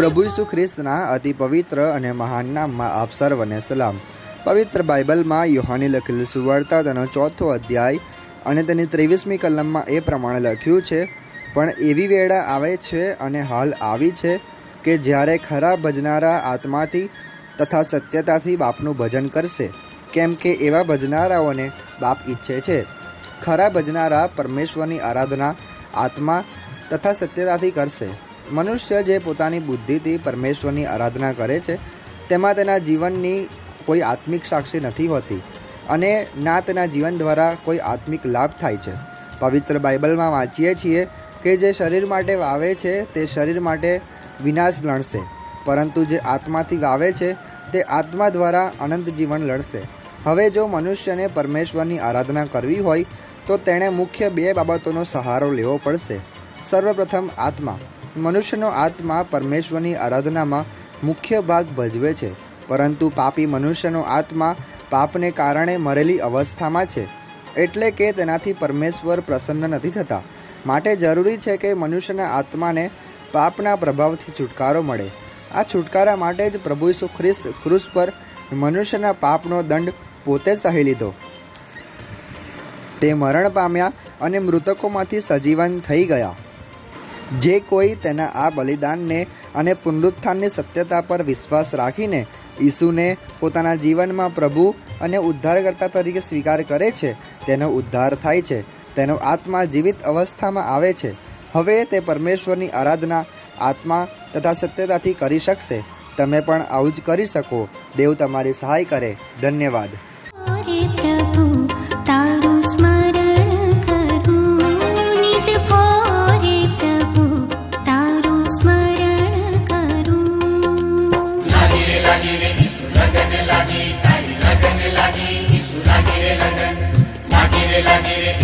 પ્રભુ ઈસુ ખ્રિસ્તના અતિ પવિત્ર અને મહાન નામમાં આપ સર્વને સલામ. પવિત્ર બાઇબલમાં યુહાની લખેલ સુવાર્તા તેનો ચોથો અધ્યાય અને તેની ત્રેવીસમી કલમમાં એ પ્રમાણે લખ્યું છે, પણ એવી વેળા આવે છે અને હાલ આવી છે કે જ્યારે ખરા ભજનારા આત્માથી તથા સત્યતાથી બાપનું ભજન કરશે, કેમ કે એવા ભજનારાઓને બાપ ઈચ્છે છે. ખરા ભજનારા પરમેશ્વરની આરાધના આત્મા તથા સત્યતાથી કરશે. મનુષ્ય જે પોતાની બુદ્ધિથી પરમેશ્વરની આરાધના કરે છે, તેમાં તેના જીવનની કોઈ આત્મિક સાક્ષી નથી હોતી અને ના તેના જીવન દ્વારા કોઈ આત્મિક લાભ થાય છે. પવિત્ર બાઇબલમાં વાંચીએ છીએ કે જે શરીર માટે વાવે છે, તે શરીર માટે વિનાશ લણશે પરંતુ જે આત્માથી વાવે છે, તે આત્મા દ્વારા અનંત જીવન લડશે. હવે જો મનુષ્યને પરમેશ્વરની આરાધના કરવી હોય, તો તેણે મુખ્ય બે બાબતોનો સહારો લેવો પડશે. સર્વપ્રથમ આત્મા. મનુષ્યનો આત્મા પરમેશ્વરની આરાધનામાં મુખ્ય ભાગ ભજવે છે, પરંતુ પાપી મનુષ્યનો આત્મા પાપને કારણે મરેલી અવસ્થામાં છે, એટલે કે તેનાથી પરમેશ્વર પ્રસન્ન નથી થતા. માટે જરૂરી છે કે મનુષ્યના આત્માને પાપના પ્રભાવથી છુટકારો મળે. આ છુટકારા માટે જ પ્રભુ ઈસુ ખ્રિસ્ત ક્રુસ પર મનુષ્યના પાપનો દંડ પોતે સહી લીધો. તે મરણ પામ્યા અને મૃતકોમાંથી સજીવન થઈ ગયા. જે કોઈ તેના આ બલિદાનને અને પુનરુત્થાનની સત્યતા પર વિશ્વાસ રાખીને ઈસુને પોતાના જીવનમાં પ્રભુ અને ઉદ્ધારકર્તા તરીકે સ્વીકાર કરે છે, તેનો ઉદ્ધાર થાય છે, તેનો આત્મા જીવિત અવસ્થામાં આવે છે. હવે તે પરમેશ્વરની આરાધના આત્મા તથા સત્યતાથી કરી શકશે. તમે પણ આવું જ કરી શકો. દેવ તમારી સહાય કરે. ધન્યવાદ. நீலகிரி